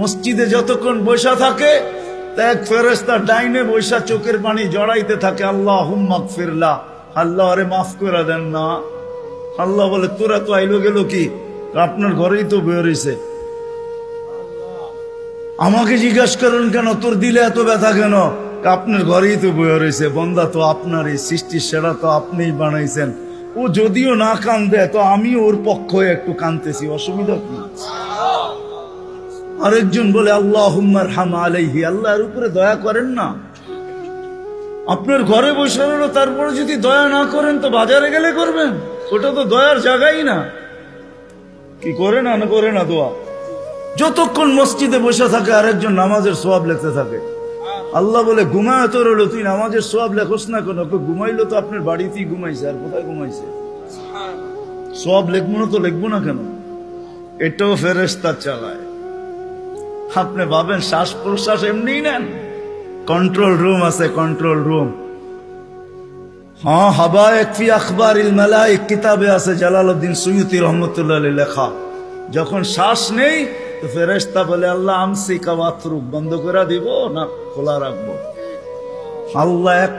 মসজিদে যতক্ষণ বৈশা থাকে, এক ফেরেস্তা ডাইনে বৈশা চোখের পানি জড়াইতে থাকে আল্লাহ হুম্মাক ফিরলা আল্লাহ আরে মাফ করে দেন না। আল্লাহ বলে, তোরা তো আইলো গেল কি? আপনার ঘরেই তো বের আমাকে জিজ্ঞাসা করেন, কেন তোর দিলে এত ব্যথা কেন? আপনার ঘরেই তো বয়ে রয়েছে বন্দা তো আপনারই, সৃষ্টির সেরা তো আপনিই বানাইছেন। ও, যদিও না কান্দে, তো আমি ওর পক্ষ একটু কানতেছি, অসুবিধা কি? আরেকজন বলে আল্লাহ হাম আলাইহি। আল্লাহর উপরে দয়া করেন না। আপনার ঘরে বসে রইল, তারপরে যদি দয়া না করেন, তো বাজারে গেলে করবেন? ওটা তো দয়ার জায়গাই না। কি করে না না করে না দোয়া? যতক্ষণ মসজিদে বসে থাকে, আরেকজন নামাজের সোয়াব লিখতে থাকে। আল্লাহ বলে, ঘুমায় তো রইল, তুই নামাজের সোয়াব লেখোস না কেন? ঘুমাইলো তো আপনার বাড়িতেই ঘুমাইছে, আর কোথায় ঘুমাইছে? সোয়াব লিখব না তো লিখব না কেন? এটাও ফেরেস্তা চালায়। আপনি ভাবেন শ্বাস প্রশ্বাস এমনিই নেন? কন্ট্রোল রুম আছে কন্ট্রোল রুম হ্যাঁ হাবা একফি আখবর মালাইক, কিতাবে আছে জালালউদ্দিন সুয়ুতি রহমতুল্লাহ লেখা। যখন শ্বাস নেই, তো ফেরেশতা বলে, আল্লাহ আমসি কাওয়াতরুক বন্ধ করে দিব, না খোলা রাখব? আল্লাহ এক